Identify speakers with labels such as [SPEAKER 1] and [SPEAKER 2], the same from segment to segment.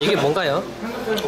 [SPEAKER 1] 이게 뭔가요?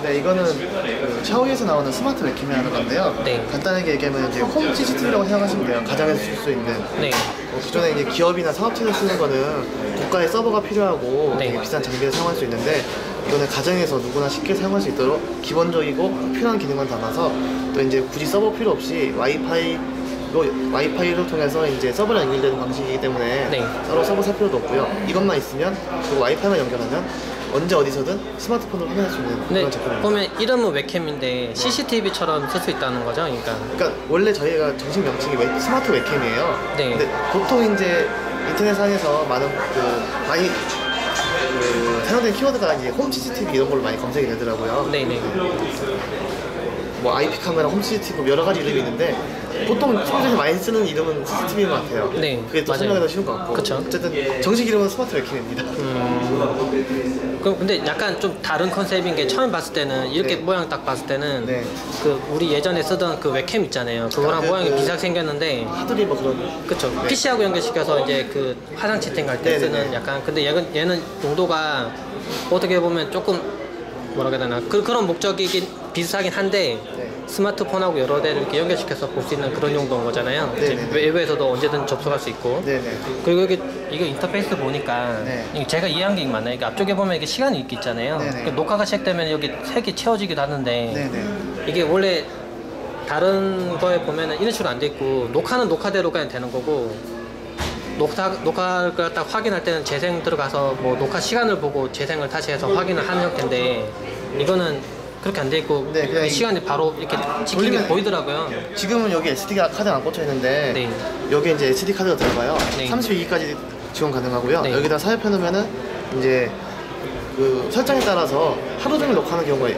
[SPEAKER 2] 네, 이거는 그 샤오이에서 나오는 스마트 웹캠이라는 건데요.
[SPEAKER 1] 네.
[SPEAKER 2] 간단하게 얘기하면 이제 홈 CCTV라고 생각하시면 돼요. 가정에서 쓸 수 있는.
[SPEAKER 1] 네.
[SPEAKER 2] 어, 기존에 이제 기업이나 사업체에서 쓰는 거는 고가의 서버가 필요하고
[SPEAKER 1] 네.
[SPEAKER 2] 되게 비싼 장비를 사용할 수 있는데 이거는 가정에서 누구나 쉽게 사용할 수 있도록 기본적이고 필요한 기능만 담아서 또 이제 굳이 서버 필요 없이 와이파이로 와이파이를 통해서 이제 서버랑 연결되는 방식이기 때문에
[SPEAKER 1] 네.
[SPEAKER 2] 따로 서버 살 필요도 없고요. 이것만 있으면 그리고 와이파이만 연결하면 언제 어디서든 스마트폰으로 확인할 수 있는
[SPEAKER 1] 근데
[SPEAKER 2] 그런 제품입니다.
[SPEAKER 1] 보면 이름은 웹캠인데 CCTV처럼 쓸 수 있다는 거죠? 그러니까
[SPEAKER 2] 그러니까 원래 저희가 정식 명칭이 웹- 스마트 웹캠이에요.
[SPEAKER 1] 네.
[SPEAKER 2] 근데 보통 이제 인터넷상에서 많은 그 많이 그 사용된 키워드가 이제 홈 CCTV 이런 걸로 많이 검색이 되더라고요.
[SPEAKER 1] 네네.
[SPEAKER 2] 뭐 IP 카메라, 홈 CCTV 뭐 여러 가지 이름이 있는데 보통 시민들이 많이 쓰는 이름은 CCTV인 것 같아요.
[SPEAKER 1] 네,
[SPEAKER 2] 그게 또
[SPEAKER 1] 맞아요.
[SPEAKER 2] 설명이 더 쉬운 것 같고.
[SPEAKER 1] 그쵸.
[SPEAKER 2] 어쨌든 정식 이름은 스마트 웹캠입니다.
[SPEAKER 1] 음. 그럼 근데 약간 좀 다른 컨셉인 게 처음 봤을 때는 이렇게
[SPEAKER 2] 네.
[SPEAKER 1] 모양 딱 봤을 때는
[SPEAKER 2] 네.
[SPEAKER 1] 그 우리 예전에 쓰던 그 웹캠 있잖아요. 그거랑
[SPEAKER 2] 아, 그-
[SPEAKER 1] 모양이
[SPEAKER 2] 그-
[SPEAKER 1] 비슷하게 생겼는데
[SPEAKER 2] 하드리 뭐 그런
[SPEAKER 1] 그쵸.
[SPEAKER 2] 네.
[SPEAKER 1] PC하고 연결시켜서 이제 그 화상 채팅할 때
[SPEAKER 2] 네네네.
[SPEAKER 1] 쓰는 약간 근데 얘는, 얘는 용도가 어떻게 보면 조금 뭐라 해야 되나 그, 그런 목적이긴 비슷하긴 한데
[SPEAKER 2] 네.
[SPEAKER 1] 스마트폰하고 여러 대를 이렇게 연결시켜서 볼 수 있는 그런 용도인 거잖아요. 이제
[SPEAKER 2] 네네네.
[SPEAKER 1] 외부에서도 언제든 접속할 수 있고.
[SPEAKER 2] 네네.
[SPEAKER 1] 그리고 여기 이거 인터페이스 보니까
[SPEAKER 2] 네.
[SPEAKER 1] 이게 제가 이해한 게 많아요. 이게 앞쪽에 보면 이게 시간이 있- 있잖아요.
[SPEAKER 2] 네네.
[SPEAKER 1] 그 녹화가 시작되면 여기 색이 채워지기도 하는데
[SPEAKER 2] 네네.
[SPEAKER 1] 이게 원래 다른 거에 보면은 이런 식으로 안 돼 있고 녹화는 녹화대로 그냥 되는 거고 녹화 녹화를 갖다 확인할 때는 재생 들어가서 뭐 녹화 시간을 보고 재생을 다시 해서 확인을 하는 형태인데 이거는 그렇게 안 돼 있고
[SPEAKER 2] 네, 그냥 이-
[SPEAKER 1] 시간이 바로 이렇게 찍히게
[SPEAKER 2] 돌리면-
[SPEAKER 1] 보이더라고요.
[SPEAKER 2] 지금은 여기 SD 카드가 안 꽂혀 있는데
[SPEAKER 1] 네.
[SPEAKER 2] 여기 이제 SD 카드가 들어가요.
[SPEAKER 1] 네.
[SPEAKER 2] 32기까지 지원 가능하고요.
[SPEAKER 1] 네.
[SPEAKER 2] 여기다 사입해 놓으면은 이제 그 설정에 따라서 하루 종일 녹화하는 경우가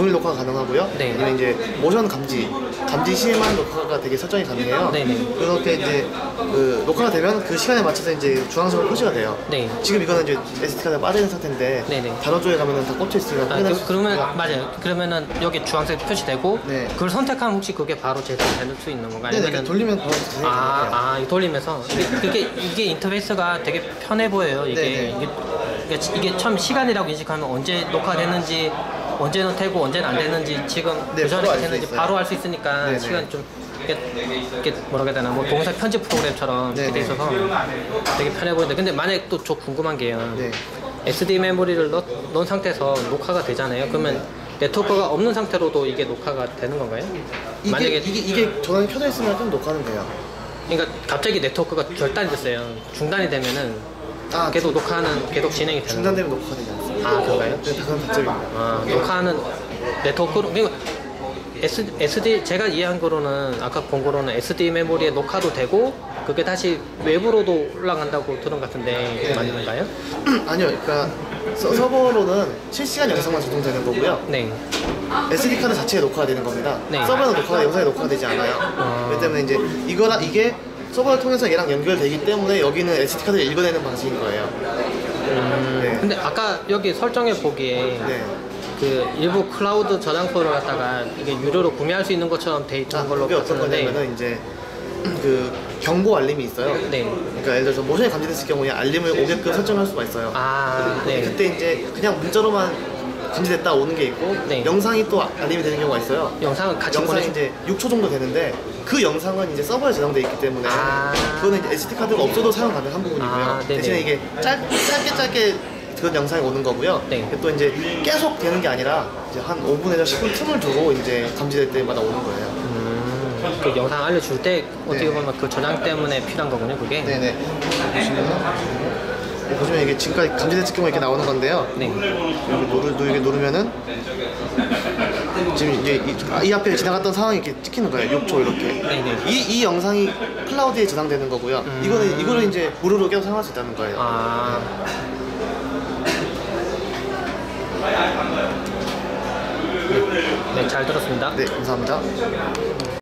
[SPEAKER 2] 종일 녹화가 가능하고요.
[SPEAKER 1] 네.
[SPEAKER 2] 아니면 이제 모션 감지, 감지 시에만 녹화가 되게 설정이 가능해요.
[SPEAKER 1] 네 네.
[SPEAKER 2] 그렇게 이제 그 녹화가 되면 그 시간에 맞춰서 이제 주황색으로 표시가 돼요.
[SPEAKER 1] 네.
[SPEAKER 2] 지금 이거는 이제 SD 카드가 빠져 있는 상태인데
[SPEAKER 1] 네 네.
[SPEAKER 2] 단어 쪽에 가면은 다 꽂혀 있으니까
[SPEAKER 1] 아,
[SPEAKER 2] 확인할
[SPEAKER 1] 그,
[SPEAKER 2] 수
[SPEAKER 1] 그러면
[SPEAKER 2] 있고요.
[SPEAKER 1] 맞아요. 그러면은 여기 주황색 표시되고
[SPEAKER 2] 네.
[SPEAKER 1] 그걸 선택하면 혹시 그게 바로 재생될 수 있는 건가요?
[SPEAKER 2] 네네.
[SPEAKER 1] 아니면은
[SPEAKER 2] 돌리면 바로 재생이
[SPEAKER 1] 아,
[SPEAKER 2] 가능해요.
[SPEAKER 1] 아, 이거 돌리면서 이게, 그게 이게 인터페이스가 되게 편해 보여요. 이게
[SPEAKER 2] 네네.
[SPEAKER 1] 이게, 이게 처음 시간이라고 인식하면 언제 녹화됐는지 언제는 되고 언제는 안 됐는지 지금
[SPEAKER 2] 네,
[SPEAKER 1] 그 전에
[SPEAKER 2] 있어요.
[SPEAKER 1] 바로 알 수 있으니까
[SPEAKER 2] 네네.
[SPEAKER 1] 시간이 좀 이게, 뭐라 해야 되나 뭐 동영상 편집 프로그램처럼 이렇게 돼. 있어서 되게 편해 보이는데 근데 만약에 또 저 궁금한 게요.
[SPEAKER 2] 네.
[SPEAKER 1] SD 메모리를 넣, 넣은 상태에서 녹화가 되잖아요. 그러면 네트워크가 없는 상태로도 이게 녹화가 되는 건가요?
[SPEAKER 2] 이게,
[SPEAKER 1] 만약에
[SPEAKER 2] 이게 이게 전원이 켜져 있으면 좀 녹화는 돼요.
[SPEAKER 1] 그러니까 갑자기 네트워크가 결단이 됐어요. 중단이 되면은
[SPEAKER 2] 아,
[SPEAKER 1] 계속 녹화는 계속 진행이 되는
[SPEAKER 2] 중단되면 녹화가 되지 않습니다.
[SPEAKER 1] 아 그런가요?
[SPEAKER 2] 네, 그건 단점입니다.
[SPEAKER 1] 아 녹화는 네트워크로 그러니까 SD, SD 제가 이해한 거로는 아까 본 거로는 SD 메모리에 녹화도 되고 그게 다시 외부로도 올라간다고 들은 것 같은데
[SPEAKER 2] 네.
[SPEAKER 1] 맞는가요?
[SPEAKER 2] 아니요, 그러니까 서, 서버로는 실시간 영상만 저장되는 거고요.
[SPEAKER 1] 네.
[SPEAKER 2] SD 카드 자체에 녹화가 되는 겁니다.
[SPEAKER 1] 네.
[SPEAKER 2] 서버는 녹화가 영상에 녹화가 되지 않아요.
[SPEAKER 1] 아.
[SPEAKER 2] 그렇기 때문에 이제 이거랑 이게 서버를 통해서 얘랑 연결되기 때문에 여기는 SD 카드를 읽어내는 방식인 거예요. 네.
[SPEAKER 1] 근데 아까 여기 설정해 보기에
[SPEAKER 2] 네.
[SPEAKER 1] 그 일부 클라우드 저장소를 갖다가 이게 유료로 구매할 수 있는 것처럼 돼 있는
[SPEAKER 2] 아,
[SPEAKER 1] 걸로
[SPEAKER 2] 그게 어떤 거냐면은 이제 그 경고 알림이 있어요.
[SPEAKER 1] 네.
[SPEAKER 2] 그러니까 예를 들어서 모션이 감지됐을 경우에 알림을 오게끔 설정할 수가 있어요.
[SPEAKER 1] 아, 네.
[SPEAKER 2] 그때 이제 그냥 문자로만 감지됐다 오는 게 있고
[SPEAKER 1] 네.
[SPEAKER 2] 영상이 또 알림이 되는 경우가 있어요.
[SPEAKER 1] 영상을 같이
[SPEAKER 2] 영상이
[SPEAKER 1] 보내
[SPEAKER 2] 이제 6초 정도 되는데 그 영상은 이제 서버에 저장돼 있기 때문에
[SPEAKER 1] 아.
[SPEAKER 2] 그거는 이제 SD 카드가 없어도 사용 가능한 부분이고요.
[SPEAKER 1] 아.
[SPEAKER 2] 대신에 이게 짧, 짧게 짧게 그런 영상이 오는 거고요.
[SPEAKER 1] 네.
[SPEAKER 2] 또 이제 계속 되는 게 아니라 이제 한 5분에서 10분 틈을 두고 이제 감지될 때마다 오는 거예요.
[SPEAKER 1] 음, 그 영상 알려줄 때 어떻게
[SPEAKER 2] 네.
[SPEAKER 1] 보면 그 저장 때문에 필요한 거군요, 그게.
[SPEAKER 2] 네네. 보시면은 네, 보시면 이게 지금까지 감지됐을 경우에 이렇게 나오는 건데요.
[SPEAKER 1] 네.
[SPEAKER 2] 여기 누르, 누르게 누르면은 지금 이제 이, 아, 이 앞에 지나갔던 상황이 이렇게 찍히는 거예요. 6초 이렇게.
[SPEAKER 1] 네네.
[SPEAKER 2] 이, 이 영상이 클라우드에 저장되는 거고요.
[SPEAKER 1] 음.
[SPEAKER 2] 이거는 이거를 이제 무료로 계속 사용할 수 있다는 거예요.
[SPEAKER 1] 아. 네, 잘 들었습니다.
[SPEAKER 2] 네, 감사합니다.